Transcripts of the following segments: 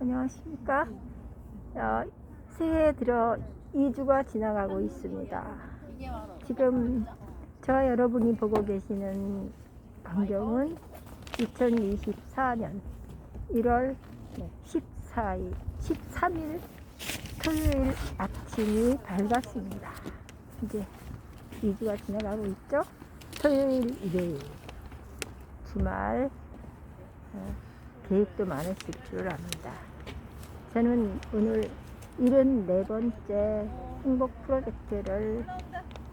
안녕하십니까? 어, 새해 들어 2주가 지나가고 있습니다. 지금 저 여러분이 보고 계시는 광경은 2024년 1월 14일, 13일 토요일 아침이 밝았습니다. 이제 2주가 지나가고 있죠? 토요일, 일요일, 주말, 어, 계획도 많으실 줄 압니다. 저는 오늘 74번째 행복 프로젝트를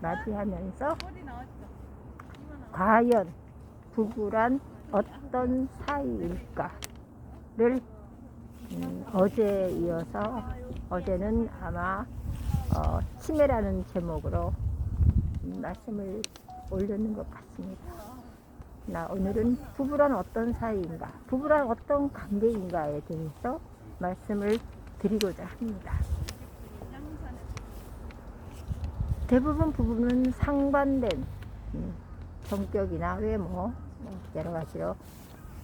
맞이하면서 과연 부부란 어떤 사이일까를 음, 어제 이어서 어제는 아마 어, 치매라는 제목으로 음, 말씀을 올렸는 것 같습니다. 나 오늘은 부부란 어떤 사이인가, 부부란 어떤 관계인가에 대해서 말씀을 드리고자 합니다. 대부분 부부는 상반된 음, 성격이나 외모 뭐 여러 가지로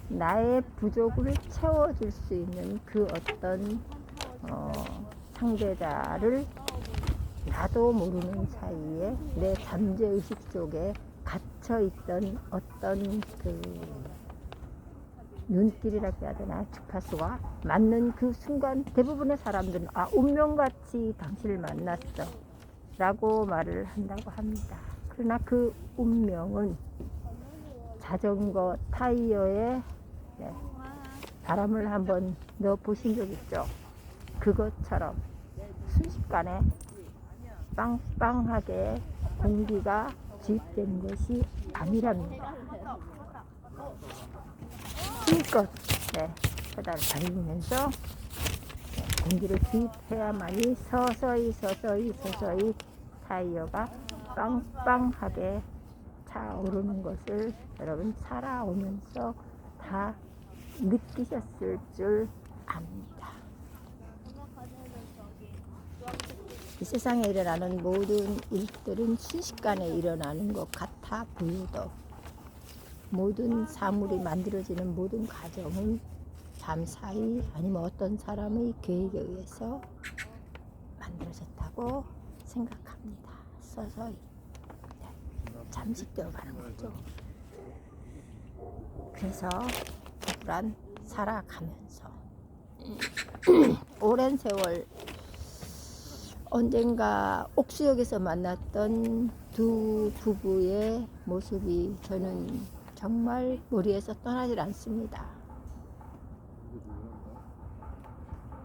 나의 부족을 채워줄 수 있는 그 어떤 어, 상대자를 나도 모르는 사이에 내 잠재의식 속에 갇혀 있던 어떤 그 눈길이라고 해야 되나 주파수가 맞는 그 순간 대부분의 사람들은 아 운명같이 당신을 만났어 라고 말을 한다고 합니다. 그러나 그 운명은 자전거 타이어에 네, 바람을 한번 넣어 보신 적 있죠? 그것처럼 순식간에 빵빵하게 공기가 주입된 것이 아니랍니다. 힘껏 네, 페달을 밟으면서 네, 공기를 주입해야만이 서서히 서서히 서서히 타이어가 빵빵하게 차오르는 것을 여러분 살아오면서 다 느끼셨을 줄 압니다. 이 세상에 일어나는 모든 일들은 순식간에 일어나는 것 같아 보여도 모든 사물이 만들어지는 모든 과정은 밤 사이 아니면 어떤 사람의 계획에 의해서 만들어졌다고 생각합니다. 서서히 네, 잠식되어 가는 거죠. 그래서 부부란 살아가면서 오랜 세월 언젠가 옥수역에서 만났던 두 부부의 모습이 저는 정말 머리에서 떠나질 않습니다.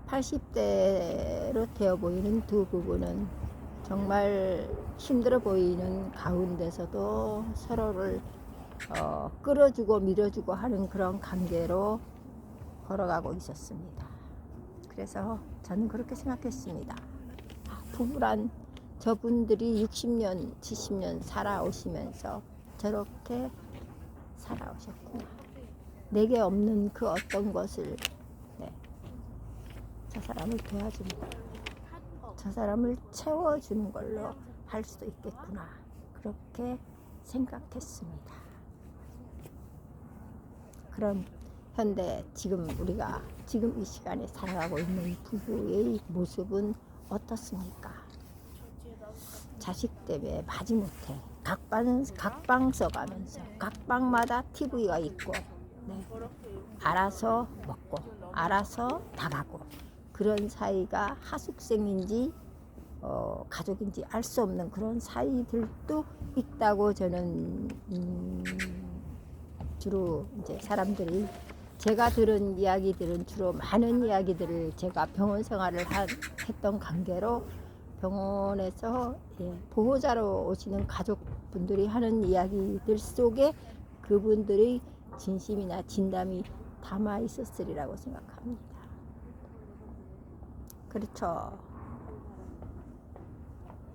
80대로 되어 보이는 두 부부는 정말 힘들어 보이는 가운데서도 서로를 어, 끌어주고 밀어주고 하는 그런 관계로 걸어가고 있었습니다. 그래서 저는 그렇게 생각했습니다. 아, 부부란 저분들이 60년, 70년 살아오시면서 저렇게 살아오셨구나. 내게 없는 그 어떤 것을 네, 저 사람을 도와준다. 저 사람을 채워주는 걸로 할 수도 있겠구나. 그렇게 생각했습니다. 그럼 현대 지금 우리가 지금 이 시간에 살아가고 있는 부부의 모습은 어떻습니까? 자식 때문에 마지못해 각방 각방 써가면서 각방마다 TV가 있고 네. 알아서 먹고 알아서 다 가고 그런 사이가 하숙생인지 어, 가족인지 알 수 없는 그런 사이들도 있다고 저는 음, 주로 이제 사람들이 제가 들은 이야기들은 주로 많은 이야기들을 제가 병원 생활을 한, 했던 관계로 병원에서 예, 보호자로 오시는 가족분들이 하는 이야기들 속에 그분들의 진심이나 진담이 담아 있었으리라고 생각합니다. 그렇죠.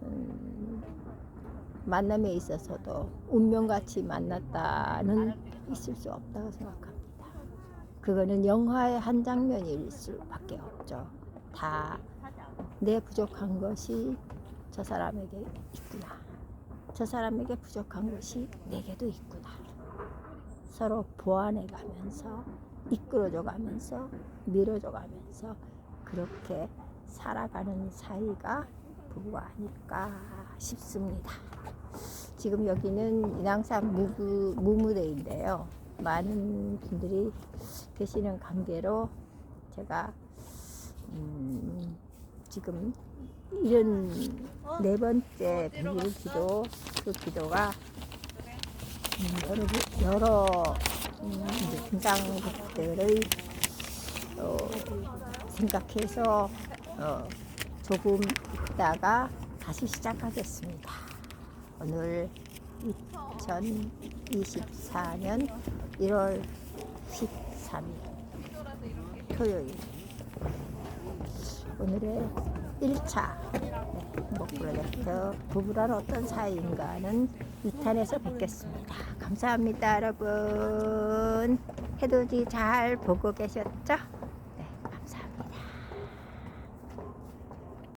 음, 만남에 있어서도 운명같이 만났다는 있을 수 없다고 생각합니다. 그거는 영화의 한 장면일 수밖에 없죠. 다 내 부족한 것이 저 사람에게 있구나. 저 사람에게 부족한 것이 내게도 있구나. 서로 보완해 가면서 이끌어줘 가면서 밀어줘 가면서 그렇게 살아가는 사이가 부부가 아닐까 싶습니다. 지금 여기는 인왕산 무무, 무무대인데요. 많은 분들이 계시는 관계로 제가 음, 지금 이런 네 번째 백일 기도 그 기도가 음, 여러 기- 여러 음, 이제 등장들의 어, 생각해서 어, 조금 있다가 다시 시작하겠습니다. 오늘 2024년 1월 13일 토요일 오늘의 1차 행복 프로젝트 부부란 어떤 사이인가는 2탄에서 뵙겠습니다. 감사합니다 여러분 해돋이 잘 보고 계셨죠?